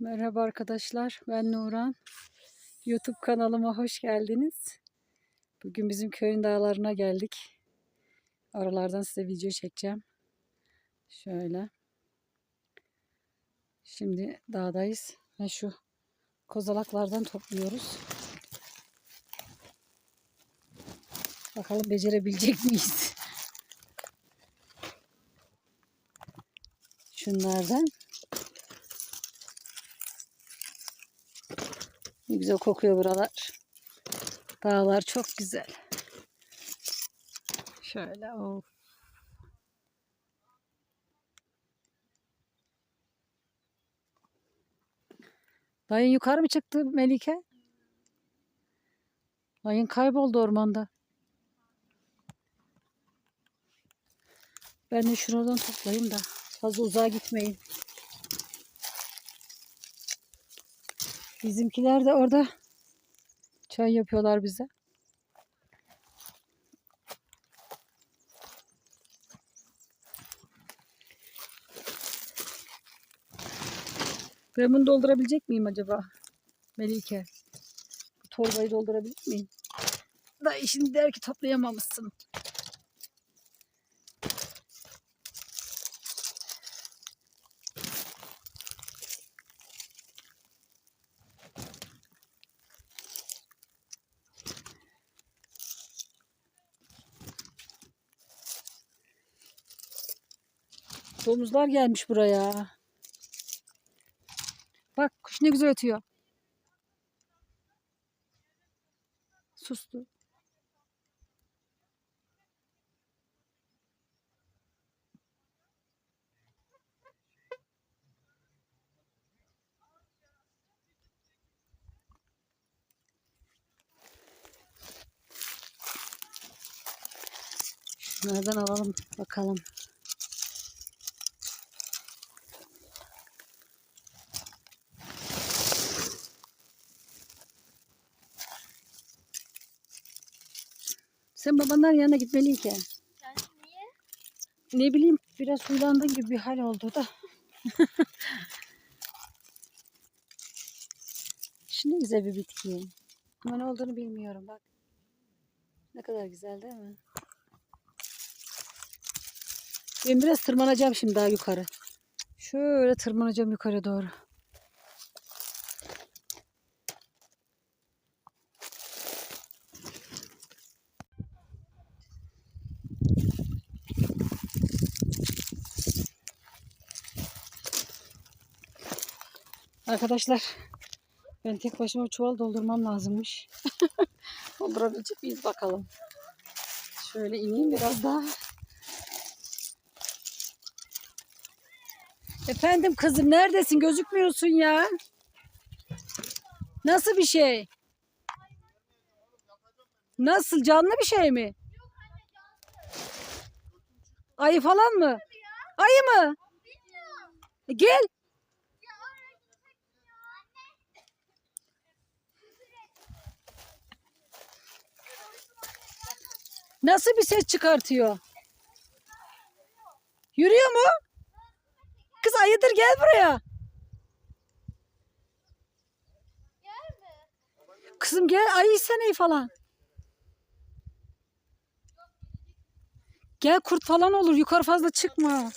Merhaba arkadaşlar, ben Nuran. YouTube kanalıma hoş geldiniz. Bugün bizim köyün dağlarına geldik. Oralardan size video çekeceğim. Şöyle. Şimdi dağdayız ve şu kozalaklardan topluyoruz. Bakalım becerebilecek miyiz? Şunlardan. Ne güzel kokuyor buralar. Dağlar çok güzel. Şöyle of. Dayın yukarı mı çıktı Melike? Dayın kayboldu ormanda. Ben de şuradan toplayayım da fazla uzağa gitmeyin. Bizimkiler de orada çay yapıyorlar bize. Bunu doldurabilecek miyim acaba? Melike. Bu torbayı doldurabilir miyim? Da şimdi der ki toplayamamışsın. Domuzlar gelmiş buraya. Bak kuş ne güzel ötüyor. Sustu. Şunlardan alalım bakalım. Sen babanların yanına gitmeliyim ki. Yani niye? Ne bileyim biraz huylandığın gibi bir hal oldu da. Ne güzel bir bitki. Ama ne olduğunu bilmiyorum bak. Ne kadar güzel değil mi? Ben biraz tırmanacağım şimdi daha yukarı. Şöyle tırmanacağım yukarı doğru. Arkadaşlar ben tek başıma çuval doldurmam lazımmış. Doldurabilecek miyiz bakalım. Şöyle ineyim biraz daha. Efendim kızım neredesin? Gözükmüyorsun ya. Nasıl bir şey? Nasıl? Canlı bir şey mi? Ayı falan mı? Ayı mı? Gel. Nasıl bir ses çıkartıyor? Yürüyor mu? Kız ayıdır gel buraya. Kızım gel ayı seni falan. Gel kurt falan olur yukarı fazla çıkma.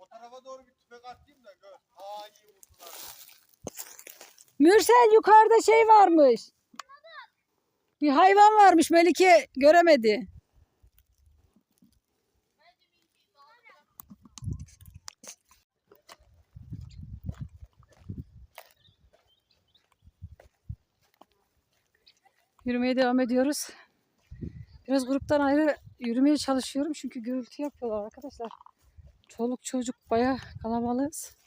O tarafa doğru bir tüfek atayım da gör. Aa iyi vurdular. Mürsel yukarıda şey varmış. Bir hayvan varmış Melike göremedi. Yürümeye devam ediyoruz. Biraz gruptan ayrı yürümeye çalışıyorum çünkü gürültü yapıyorlar arkadaşlar. Çoluk çocuk baya kalabalığız.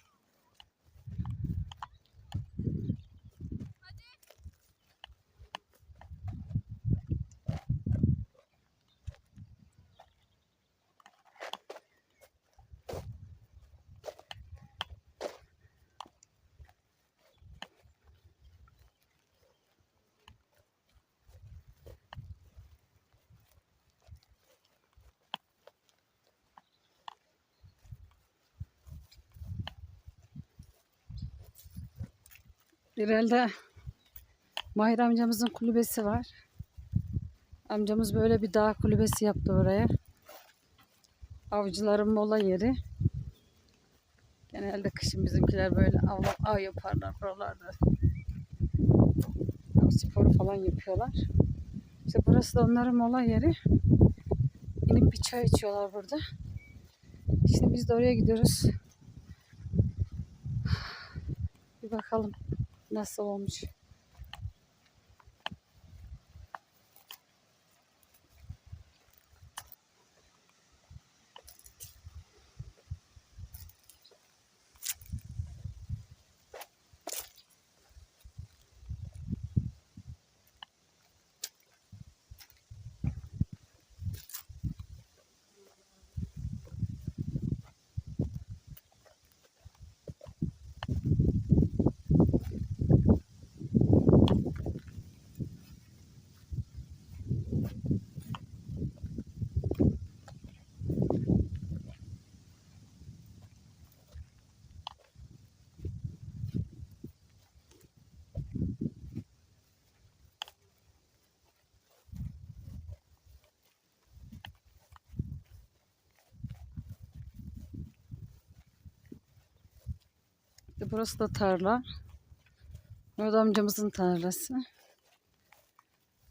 Yerelde Mahir amcamızın kulübesi var. Amcamız böyle bir dağ kulübesi yaptı oraya. Avcıların mola yeri. Genelde kışın bizimkiler böyle av, av yaparlar buralarda. Av sporu falan yapıyorlar. İşte burası da onların mola yeri. İnip bir çay içiyorlar burada. Şimdi biz de oraya gidiyoruz. Bir bakalım nasıl olmuş. İşte burası da tarla. Orada amcamızın tarlası.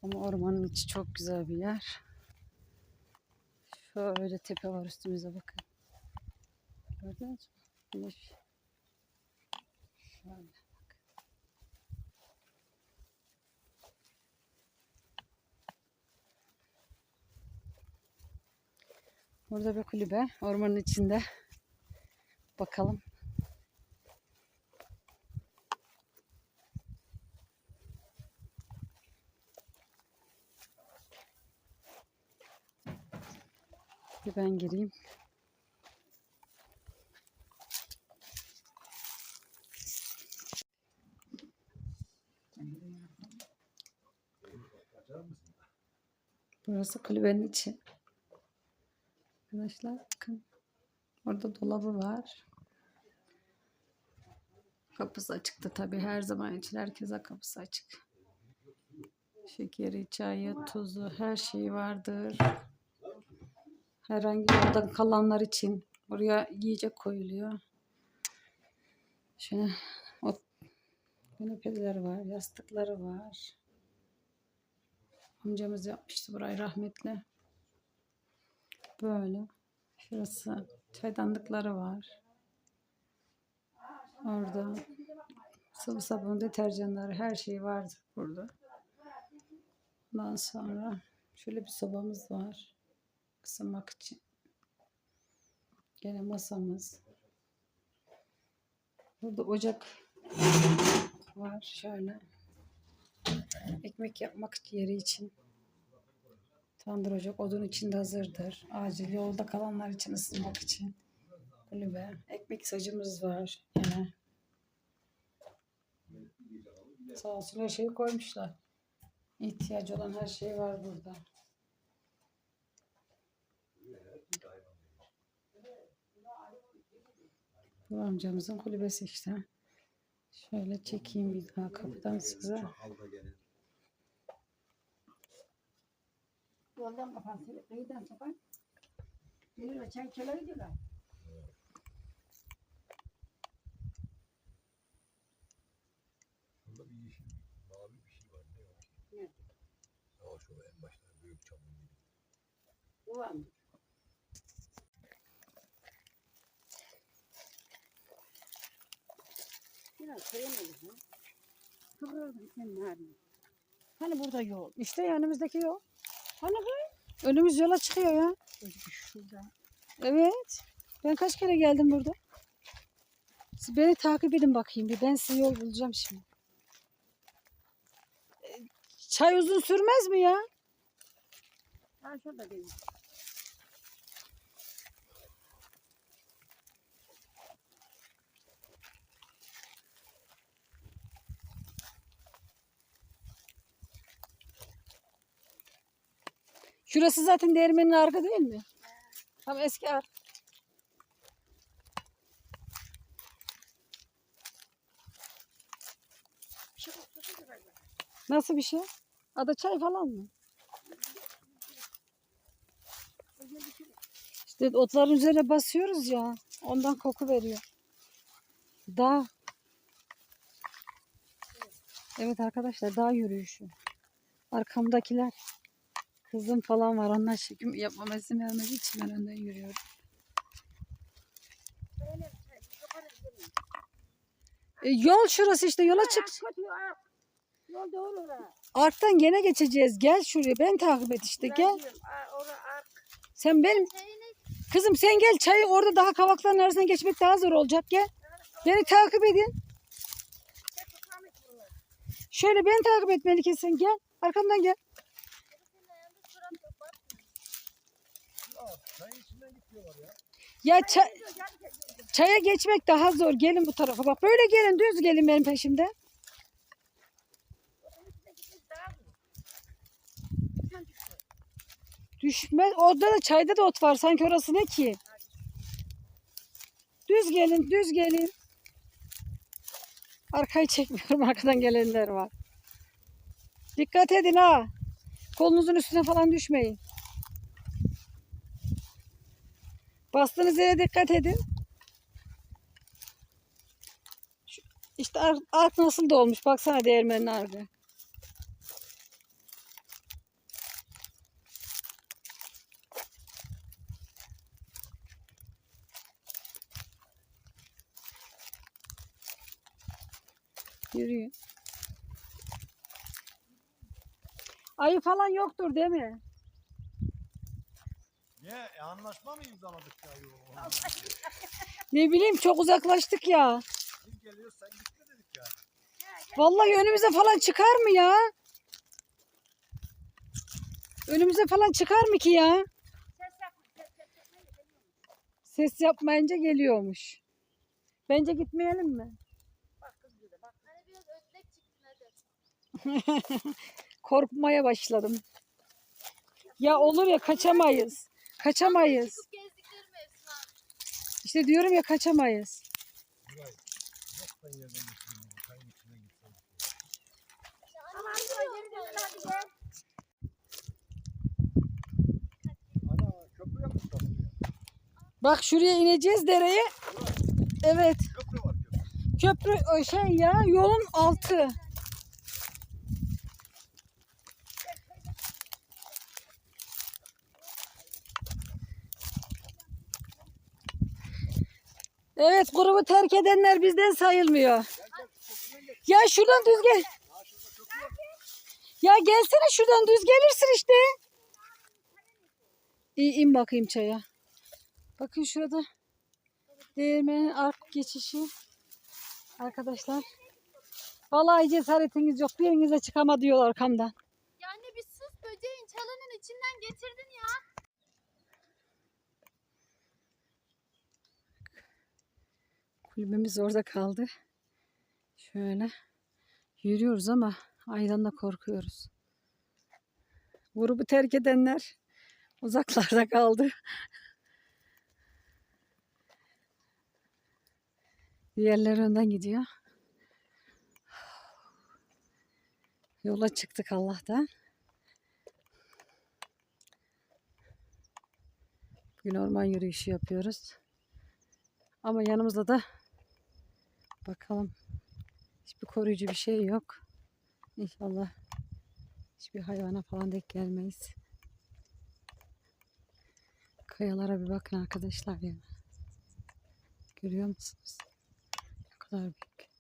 Ama ormanın içi çok güzel bir yer. Şöyle tepe var üstümüze bakın. Gördünüz mü? Güneş. Şöyle. Burada bir kulübe. Ormanın içinde. Bakalım. Bir ben gireyim. Burası kulübenin içi. Arkadaşlar bakın. Orada dolabı var. Kapısı açıktı tabii her zaman için herkese kapısı açık. Şekeri, çayı, tuzu her şey vardır. Herhangi yoldan kalanlar için buraya yiyecek koyuluyor. Şöyle o kanepeler var, yastıkları var. Amcamız yapmıştı burayı rahmetli. Böyle. Şurası çaydanlıkları var. Orada sıvı sabun, deterjanları her şey vardır burada. Ondan sonra şöyle bir sobamız var. Isınmak için. Gene masamız. Burada ocak var şöyle. Ekmek yapmak yeri için. Tandır ocak odun içinde hazırdır. Acil yolda kalanlar için ısınmak için. Kulübe. Ekmek sacımız var yine. Sağ olsun her şeyi koymuşlar. İhtiyacı olan her şey var burada. Bu amcamızın kulübesi işte. Şöyle çekeyim bir daha kapıdan size. Gelir. Yoldan kapansın, kıyıdan sokan. Gelirler, çay gidiyorlar. Burada bir yeşil, mavi bir şey var. Ne? Ne? O şu en başta büyük çamur gibi. Ulan. Biraz koyamadık ha. Kıvırdım. Hani burada yol? İşte yanımızdaki yol. Hani? Önümüz yola çıkıyor ya. Şurada. Evet. Ben kaç kere geldim burada. Siz beni takip edin bakayım bir. Ben size yol bulacağım şimdi. Çay uzun sürmez mi ya? Ha şurada değil. Şurası zaten değirmenin arka değil mi? Tam eski ar. Nasıl bir şey? Ada çay falan mı? İşte otların üzerine basıyoruz ya. Ondan koku veriyor. Dağ. Evet arkadaşlar dağ yürüyüşü. Arkamdakiler. Kızım falan var. Onlar çekim yapmama izin vermediği için ben önden yürüyorum. E, yol şurası işte yola çık. Yol doğru oraya. Arktan gene geçeceğiz. Gel şuraya. Ben takip et işte. Gel. Sen benim kızım sen gel çayı orada daha kavakların arasından geçmek daha zor olacak gel. Beni takip edin. Şöyle beni takip et Melike sen gel. Arkamdan gel. Ya ça- çaya geçmek daha zor. Gelin bu tarafa bak. Böyle gelin düz gelin benim peşimde. Düşmez. Orada da çayda da ot var. Sanki orası ne ki? Düz gelin, düz gelin. Arkayı çekmiyorum. Arkadan gelenler var. Dikkat edin ha. Kolunuzun üstüne falan düşmeyin. Bastığınız yere dikkat edin. Şu- İşte ark, ark nasıl dolmuş. Baksana değirmenin arkı. Yürüyün. Ayı falan yoktur değil mi? E, anlaşma mı imzaladık ya? Yo, Ne bileyim çok uzaklaştık ya. Biz geliyoruz sen gitme dedik ya. Vallahi önümüze falan çıkar mı ya? Önümüze falan çıkar mı ki ya? Ses yapmayınca geliyormuş. Bence gitmeyelim mi? Hani biraz ötlek çıktı hadi. Korkmaya başladım. Ya olur ya kaçamayız. Kaçamayız. İşte diyorum ya kaçamayız. Bak şuraya ineceğiz dereye. Evet. Köprü var köprü. Şey ya yolun altı. Evet grubu terk edenler bizden sayılmıyor. Ya şuradan düz gel. Ya gelsene şuradan düz gelirsin işte. İyi in bakayım çaya. Bakın şurada değirmenin ark geçişi. Arkadaşlar. Vallahi cesaretiniz yok. Birinize çıkama diyor arkamdan. Ya anne bir sus böceğin çalının içinden getirdin ya. Kulübemiz orada kaldı. Şöyle yürüyoruz ama aydan da korkuyoruz. Grubu terk edenler uzaklarda kaldı. Diğerleri önden gidiyor. Yola çıktık Allah'tan. Bugün orman yürüyüşü yapıyoruz. Ama yanımızda da bakalım hiçbir koruyucu bir şey yok. İnşallah hiçbir hayvana falan denk gelmeyiz. Kayalara bir bakın arkadaşlar ya. Görüyor musunuz? Ne kadar büyük.